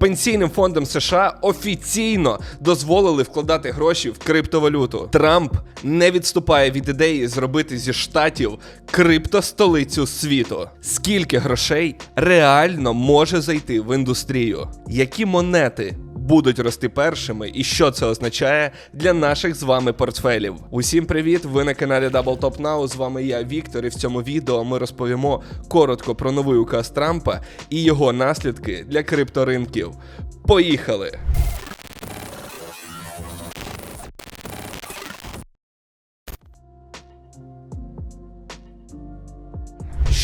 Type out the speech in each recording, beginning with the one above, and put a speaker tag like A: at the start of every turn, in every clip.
A: Пенсійним фондом США офіційно дозволили вкладати гроші в криптовалюту. Трамп не відступає від ідеї зробити зі штатів криптостолицю світу. Скільки грошей реально може зайти в індустрію? Які монети будуть рости першими, і що це означає для наших з вами портфелів. Усім привіт! Ви на каналі Double Top Now, З вами я Віктор. І в цьому відео ми розповімо коротко про новий указ Трампа і його наслідки для крипторинків. Поїхали!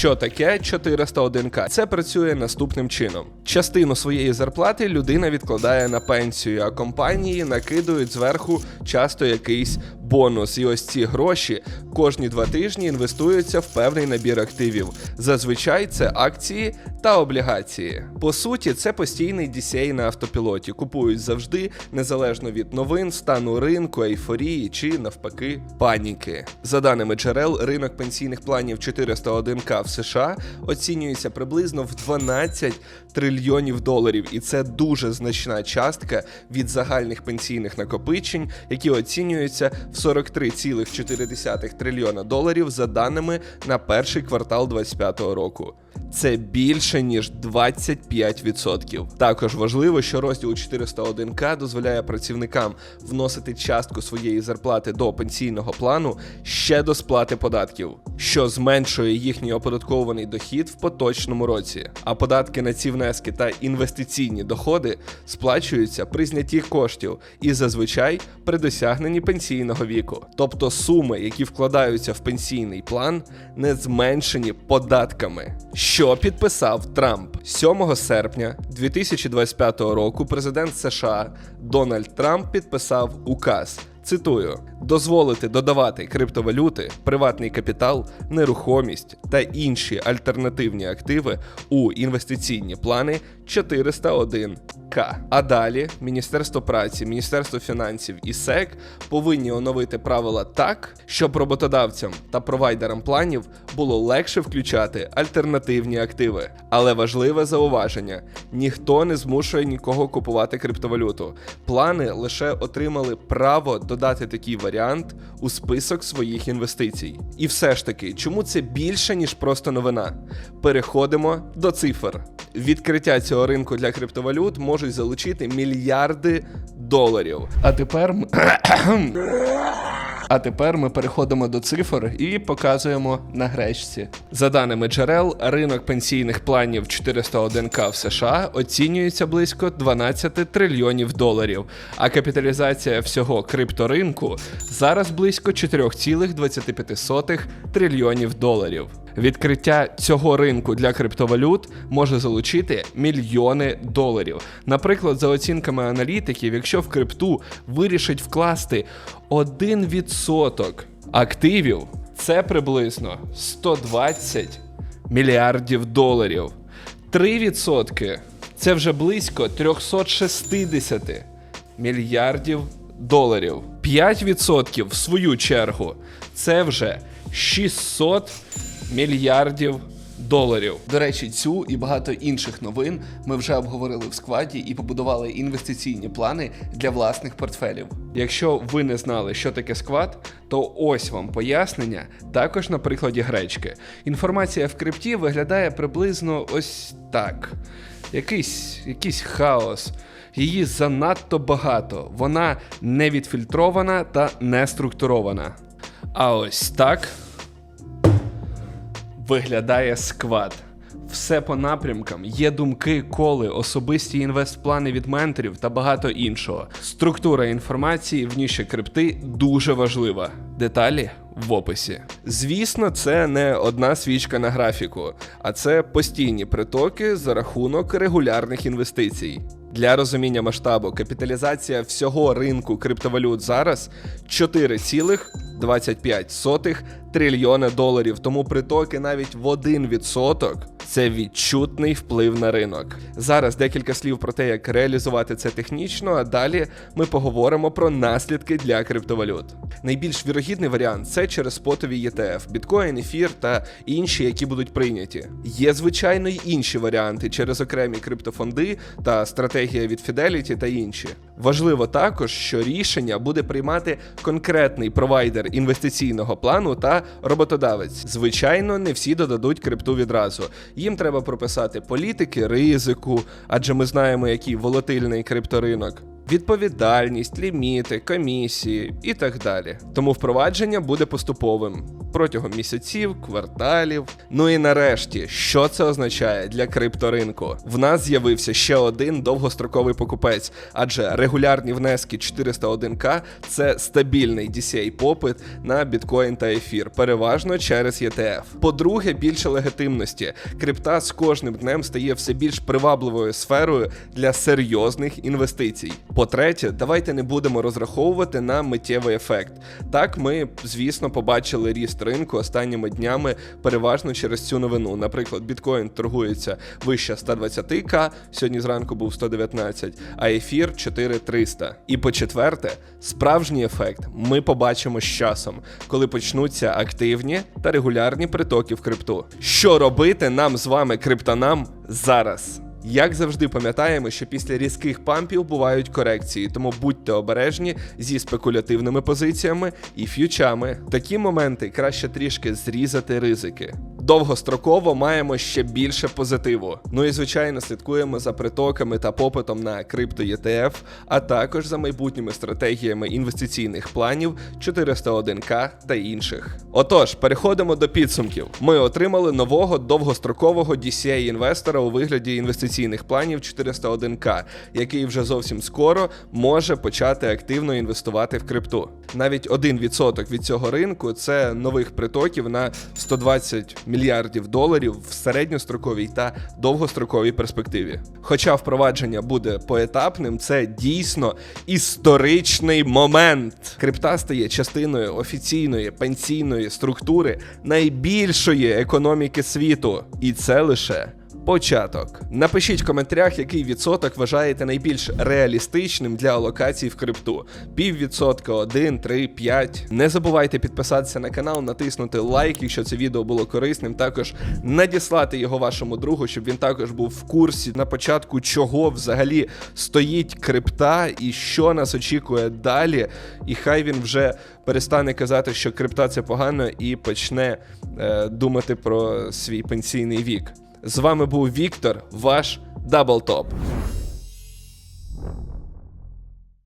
A: Що таке 401к? Це працює наступним чином: частину своєї зарплати людина відкладає на пенсію, а компанії накидують зверху часто якийсь бонус. І ось ці гроші кожні два тижні інвестуються в певний набір активів. Зазвичай це акції та облігації. По суті, це постійний DCA на автопілоті. Купують завжди, незалежно від новин, стану ринку, ейфорії чи навпаки паніки. За даними джерел, ринок пенсійних планів 401к в США оцінюється приблизно в 12 трильйонів доларів, і це дуже значна частка від загальних пенсійних накопичень, які оцінюються в 43,4 трильйона доларів за даними на перший квартал 2025 року. Це більше ніж 25%. Також важливо, що розділ 401к дозволяє працівникам вносити частку своєї зарплати до пенсійного плану ще до сплати податків, що зменшує їхній оподаткований дохід в поточному році. А податки на ці внески та інвестиційні доходи сплачуються при знятті коштів і зазвичай при досягненні пенсійного віку. Тобто суми, які вкладаються в пенсійний план, не зменшені податками. Що підписав Трамп 7 серпня 2025 року. Президент США Дональд Трамп підписав указ. Цитую: дозволити додавати криптовалюти, приватний капітал, нерухомість та інші альтернативні активи у інвестиційні плани 401к. А далі Міністерство праці, Міністерство фінансів і СЕК повинні оновити правила так, щоб роботодавцям та провайдерам планів було легше включати альтернативні активи. Але важливе зауваження: ніхто не змушує нікого купувати криптовалюту. Плани лише отримали право додати такий варіант у список своїх інвестицій. І все ж таки, чому це більше ніж просто новина? Переходимо до цифр. Відкриття цього ринку для криптовалют можуть залучити мільярди доларів. А тепер а тепер ми переходимо до цифр і показуємо на гречці. За даними джерел, ринок пенсійних планів 401к в США оцінюється близько 12 трильйонів доларів, а капіталізація всього крипторинку зараз близько 4,25 трильйонів доларів. Відкриття цього ринку для криптовалют може залучити мільйони доларів. Наприклад, за оцінками аналітиків, якщо в крипту вирішить вкласти 1% активів, це приблизно 120 мільярдів доларів. 3% це вже близько 360 мільярдів доларів. 5% в свою чергу це вже 600 мільярдів доларів. До речі, цю і багато інших новин ми вже обговорили в складі і побудували інвестиційні плани для власних портфелів. Якщо ви не знали, що таке сквад, то ось вам пояснення, також на прикладі гречки. Інформація в крипті виглядає приблизно ось так. Якийсь, якийсь хаос. Її занадто багато, вона не відфільтрована та не структурована. А ось так виглядає сквад. Все по напрямкам, є думки, коли, особисті інвестплани від менторів та багато іншого. Структура інформації в ніші крипти дуже важлива. Деталі в описі. Звісно, це не одна свічка на графіку, а це постійні притоки за рахунок регулярних інвестицій. Для розуміння масштабу капіталізація всього ринку криптовалют зараз 4,25 трильйона доларів. Тому притоки навіть в 1% це відчутний вплив на ринок. Зараз декілька слів про те, як реалізувати це технічно, а далі ми поговоримо про наслідки для криптовалют. Найбільш вірогідний варіант це через спотові ETF, біткоін, ефір та інші, які будуть прийняті. Є звичайно й інші варіанти через окремі криптофонди та стратегія від Fidelity та інші. Важливо також, що рішення буде приймати конкретний провайдер інвестиційного плану та роботодавець. Звичайно, не всі додадуть крипту відразу. Їм треба прописати політики, ризику, адже ми знаємо, який волатильний крипторинок. Відповідальність, ліміти, комісії і так далі. Тому впровадження буде поступовим протягом місяців, кварталів. Ну і нарешті, що це означає для крипторинку? В нас з'явився ще один довгостроковий покупець, адже регулярні внески 401к це стабільний DCA попит на біткоін та ефір, переважно через ETF. По-друге, більше легітимності. Крипта з кожним днем стає все більш привабливою сферою для серйозних інвестицій. По-третє, давайте не будемо розраховувати на миттєвий ефект. Так, ми, звісно, побачили ріст ринку останніми днями переважно через цю новину. Наприклад, біткоін торгується вище 120к, сьогодні зранку був 119, а ефір 4300. І по-четверте, справжній ефект ми побачимо з часом, коли почнуться активні та регулярні притоки в крипту. Що робити нам з вами, криптонам, зараз? Як завжди пам'ятаємо, що після різких пампів бувають корекції, тому будьте обережні зі спекулятивними позиціями і ф'ючами. Такі моменти краще трішки зрізати ризики. Довгостроково маємо ще більше позитиву. Ну і звичайно слідкуємо за притоками та попитом на крипто ETF, а також за майбутніми стратегіями інвестиційних планів 401к та інших. Отож, переходимо до підсумків. Ми отримали нового довгострокового DCA інвестора у вигляді інвестиційних планів 401к, який вже зовсім скоро може почати активно інвестувати в крипту. Навіть 1% від цього ринку це нових притоків на 120 мільярдів доларів в середньостроковій та довгостроковій перспективі. Хоча впровадження буде поетапним, це дійсно історичний момент. Крипта стає частиною офіційної пенсійної структури найбільшої економіки світу, і це лише. Початок. Напишіть в коментарях, який відсоток вважаєте найбільш реалістичним для алокацій в крипту. Піввідсотка, 1, 3, 5. Не забувайте підписатися на канал, натиснути лайк, якщо це відео було корисним. Також надіслати його вашому другу, щоб він також був в курсі на початку, чого взагалі стоїть крипта і що нас очікує далі. І хай він вже перестане казати, що крипта це погано, і почне е, думати про свій пенсійний вік. З вами був Віктор, ваш Даблтоп.